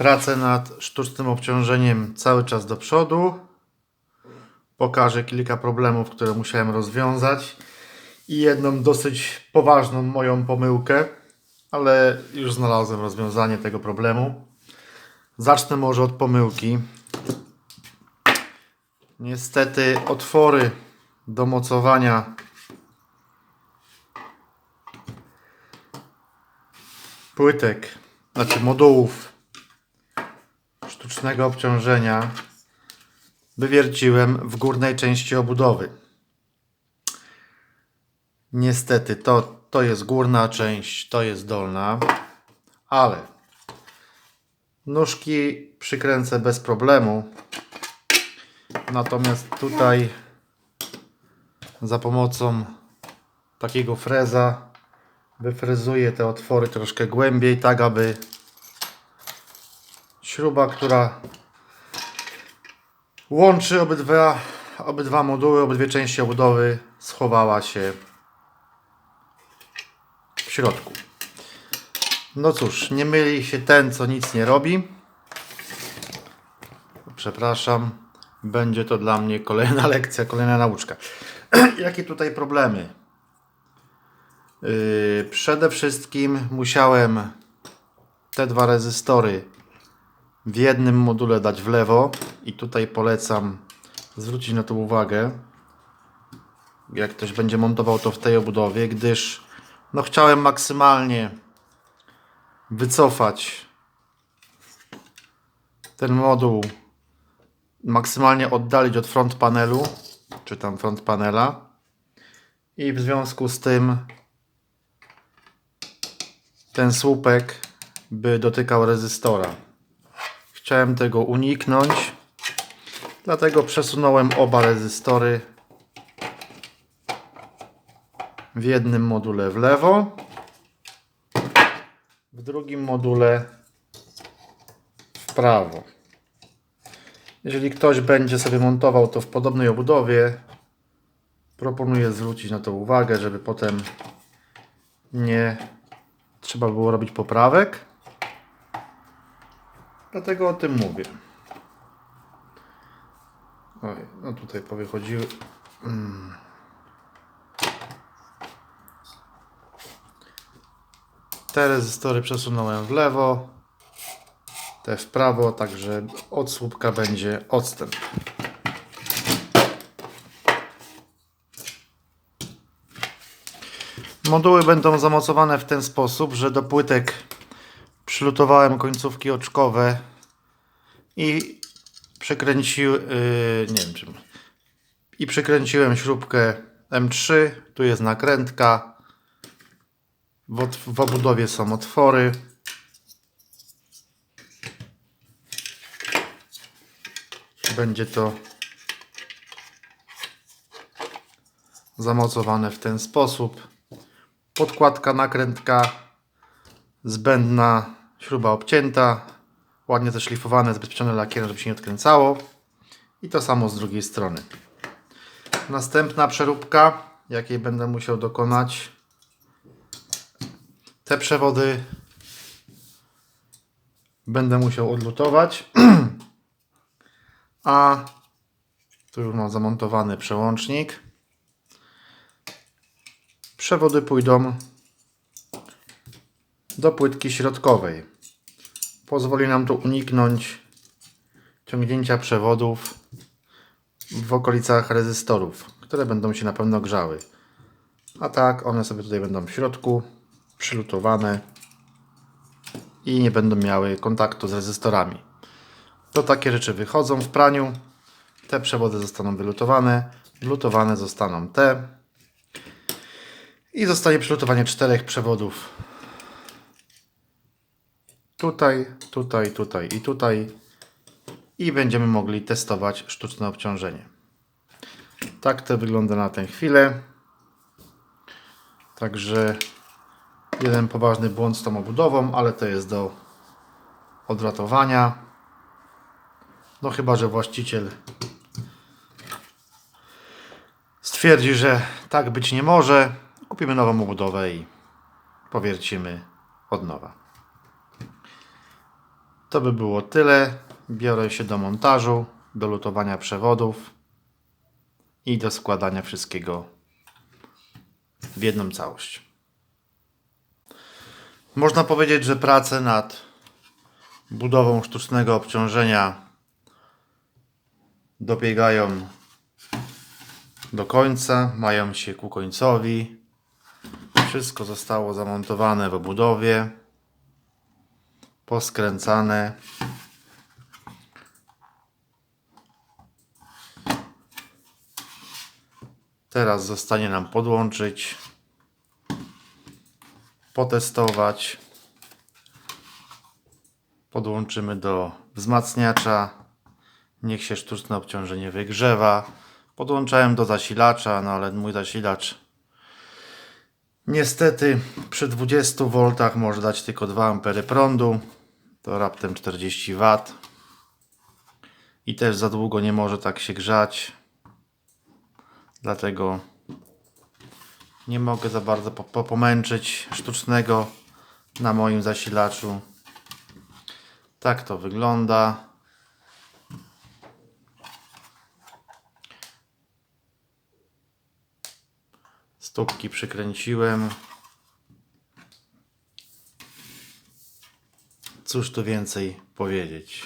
Pracę nad sztucznym obciążeniem cały czas do przodu. Pokażę kilka problemów, które musiałem rozwiązać i jedną dosyć poważną moją pomyłkę, ale już znalazłem rozwiązanie tego problemu. Zacznę może od pomyłki. Niestety otwory do mocowania płytek, znaczy modułów sztucznego obciążenia wywierciłem w górnej części obudowy. Niestety to, to jest górna część, to jest dolna, ale nóżki przykręcę bez problemu. Natomiast tutaj za pomocą takiego freza wyfrezuję te otwory troszkę głębiej, tak aby śruba, która łączy obydwa, obydwa moduły, obydwie części obudowy schowała się w środku. No cóż, nie myli się ten, co nic nie robi. Przepraszam, będzie to dla mnie kolejna lekcja, kolejna nauczka. Jakie tutaj problemy? Yy, przede wszystkim musiałem te dwa rezystory w jednym module dać w lewo. I tutaj polecam zwrócić na to uwagę. Jak ktoś będzie montował to w tej obudowie, gdyż no chciałem maksymalnie wycofać ten moduł maksymalnie oddalić od front panelu czy tam front panela. I w związku z tym ten słupek by dotykał rezystora. Chciałem tego uniknąć, dlatego przesunąłem oba rezystory w jednym module w lewo, w drugim module w prawo. Jeżeli ktoś będzie sobie montował to w podobnej obudowie, proponuję zwrócić na to uwagę, żeby potem nie trzeba było robić poprawek. Dlatego o tym mówię. Oj, no tutaj powychodziły. Mm. Te rezystory przesunąłem w lewo, te w prawo, także od słupka będzie odstęp. Moduły będą zamocowane w ten sposób, że do płytek przylutowałem końcówki oczkowe i przykręciłem, yy, nie wiem czym, i przykręciłem śrubkę M3, tu jest nakrętka, w, w obudowie są otwory. Będzie to zamocowane w ten sposób. Podkładka, nakrętka, zbędna śruba obcięta, ładnie zaszlifowane, zabezpieczone lakierem, żeby się nie odkręcało. I to samo z drugiej strony. Następna przeróbka, jakiej będę musiał dokonać. Te przewody będę musiał odlutować. A tu już mam zamontowany przełącznik. Przewody pójdą do płytki środkowej. Pozwoli nam to uniknąć ciągnięcia przewodów w okolicach rezystorów, które będą się na pewno grzały. A tak one sobie tutaj będą w środku, przylutowane i nie będą miały kontaktu z rezystorami. To takie rzeczy wychodzą w praniu. Te przewody zostaną wylutowane. Lutowane zostaną te. I zostanie przylutowanie czterech przewodów. Tutaj, tutaj, tutaj i tutaj. I będziemy mogli testować sztuczne obciążenie. Tak to wygląda na tę chwilę. Także jeden poważny błąd z tą obudową, ale to jest do odratowania. No chyba, że właściciel stwierdzi, że tak być nie może. Kupimy nową obudowę i powiercimy od nowa. To by było tyle. Biorę się do montażu, do lutowania przewodów i do składania wszystkiego w jedną całość. Można powiedzieć, że prace nad budową sztucznego obciążenia dobiegają do końca, mają się ku końcowi. Wszystko zostało zamontowane w obudowie, poskręcane. Teraz zostanie nam podłączyć, potestować. Podłączymy do wzmacniacza. Niech się sztuczne obciążenie wygrzewa. Podłączałem do zasilacza, no ale mój zasilacz niestety przy 20 V może dać tylko 2 ampery prądu. To raptem 40 W. I też za długo nie może tak się grzać. Dlatego nie mogę za bardzo po, po, pomęczyć sztucznego na moim zasilaczu. Tak to wygląda. Stópki przykręciłem. Cóż tu więcej powiedzieć.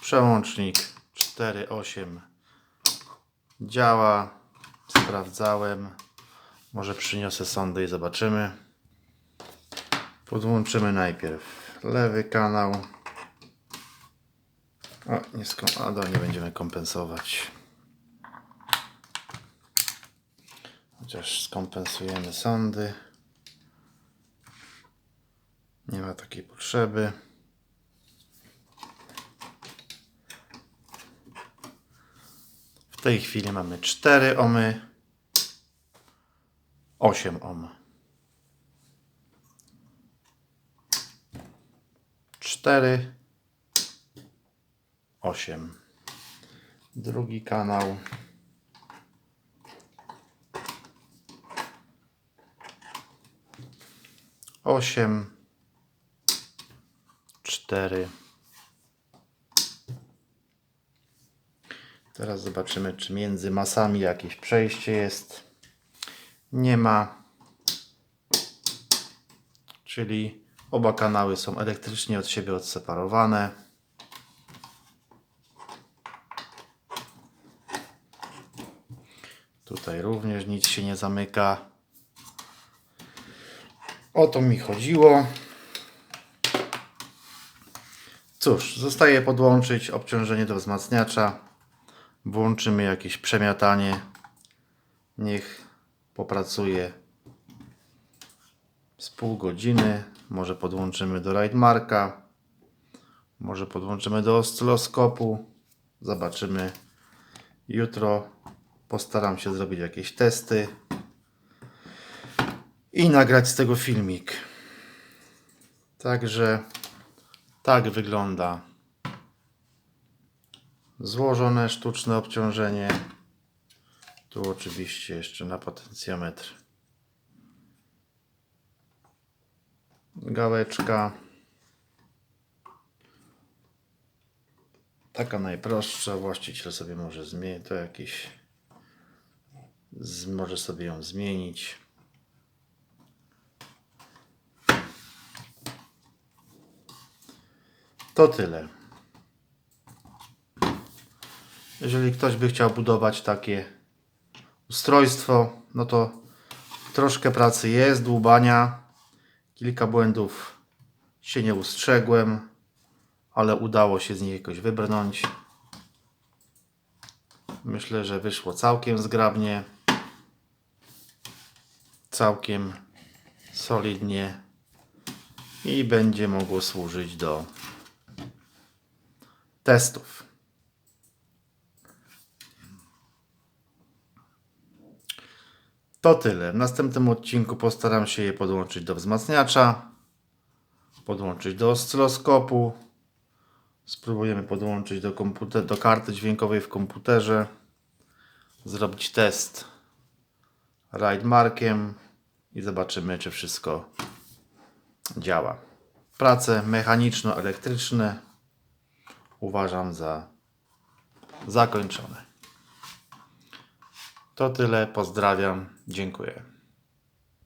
Przełącznik 4.8 działa. Sprawdzałem. Może przyniosę sondę i zobaczymy. Podłączymy najpierw lewy kanał. O, nie, do, nie będziemy kompensować. Chociaż skompensujemy sondy. Nie ma takiej potrzeby. W tej chwili mamy 4 omy. 8 ohm. 4 8 Drugi kanał. Osiem, cztery. Teraz zobaczymy, czy między masami jakieś przejście jest. Nie ma. Czyli oba kanały są elektrycznie od siebie odseparowane. Tutaj również nic się nie zamyka. O to mi chodziło. Cóż, zostaje podłączyć obciążenie do wzmacniacza. Włączymy jakieś przemiatanie. Niech popracuje z pół godziny. Może podłączymy do Ridemarka. Może podłączymy do oscyloskopu. Zobaczymy. Jutro postaram się zrobić jakieś testy i nagrać z tego filmik. Także tak wygląda złożone sztuczne obciążenie. Tu oczywiście jeszcze na potencjometr gałeczka. Taka najprostsza, właściciel sobie może zmienić, to jakiś może sobie ją zmienić. To tyle. Jeżeli ktoś by chciał budować takie ustrojstwo, no to troszkę pracy jest, dłubania. Kilka błędów się nie ustrzegłem, ale udało się z nich jakoś wybrnąć. Myślę, że wyszło całkiem zgrabnie. Całkiem solidnie i będzie mogło służyć do testów. To tyle. W następnym odcinku postaram się je podłączyć do wzmacniacza, podłączyć do oscyloskopu. Spróbujemy podłączyć do, komputer, do karty dźwiękowej w komputerze. Zrobić test Ridemarkiem i zobaczymy, czy wszystko działa. prace mechaniczno-elektryczne uważam za zakończone. To tyle. Pozdrawiam. Dziękuję.